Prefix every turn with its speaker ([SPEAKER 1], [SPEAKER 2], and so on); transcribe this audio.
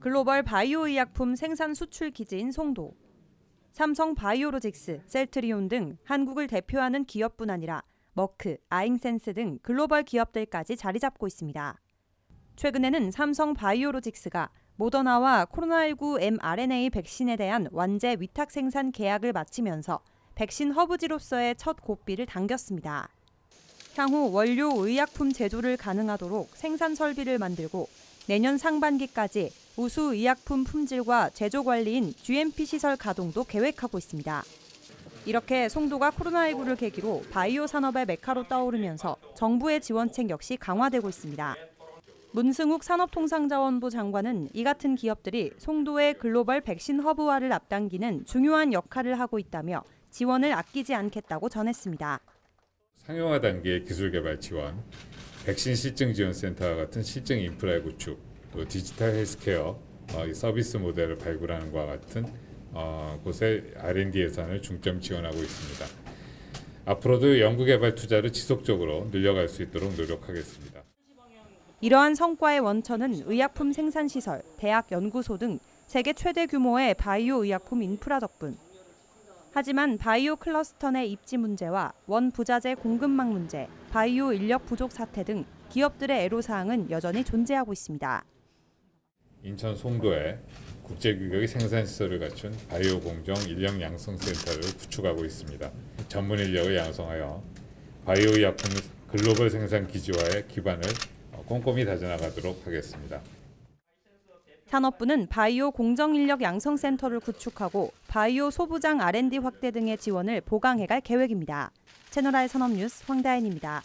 [SPEAKER 1] 글로벌 바이오 의약품 생산 수출 기지인 송도. 삼성 바이오로직스, 셀트리온 등 한국을 대표하는 기업뿐 아니라 머크, 아잉센스 등 글로벌 기업들까지 자리 잡고 있습니다. 최근에는 삼성 바이오로직스가 모더나와 코로나19 mRNA 백신에 대한 완제 위탁 생산 계약을 마치면서 백신 허브지로서의 첫 고비를 당겼습니다. 향후 원료 의약품 제조를 가능하도록 생산 설비를 만들고 내년 상반기까지 우수 의약품 품질과 제조 관리인 GMP 시설 가동도 계획하고 있습니다. 이렇게 송도가 코로나19를 계기로 바이오 산업의 메카로 떠오르면서 정부의 지원책 역시 강화되고 있습니다. 문승욱 산업통상자원부 장관은 이 같은 기업들이 송도의 글로벌 백신 허브화를 앞당기는 중요한 역할을 하고 있다며 지원을 아끼지 않겠다고 전했습니다.
[SPEAKER 2] 상용화 단계의 기술 개발 지원, 백신 실증 지원 센터와 같은 실증 인프라의 구축, 또 디지털 헬스케어 어, 이 서비스 모델을 발굴하는 것과 같은 어, 곳에 R&D 예산을 중점 지원하고 있습니다. 앞으로도 연구개발 투자를 지속적으로 늘려갈 수 있도록 노력하겠습니다.
[SPEAKER 1] 이러한 성과의 원천은 의약품 생산 시설, 대학 연구소 등 세계 최대 규모의 바이오 의약품 인프라 덕분. 하지만 바이오 클러스터 내 입지 문제와 원 부자재 공급망 문제, 바이오 인력 부족 사태 등 기업들의 애로 사항은 여전히 존재하고 있습니다.
[SPEAKER 2] 인천 송도에 국제 규격의 생산 시설을 갖춘 바이오 공정 인력 양성 센터를 구축하고 있습니다. 전문 인력을 양성하여 바이오 의약품 글로벌 생산 기지화의 기반을 어, 꼼꼼히 다져나가도록 하겠습니다.
[SPEAKER 1] 산업부는 바이오 공정 인력 양성 센터를 구축하고 바이오 소부장 R&D 확대 등의 지원을 보강해갈 계획입니다. 채널R 산업뉴스 황다현입니다.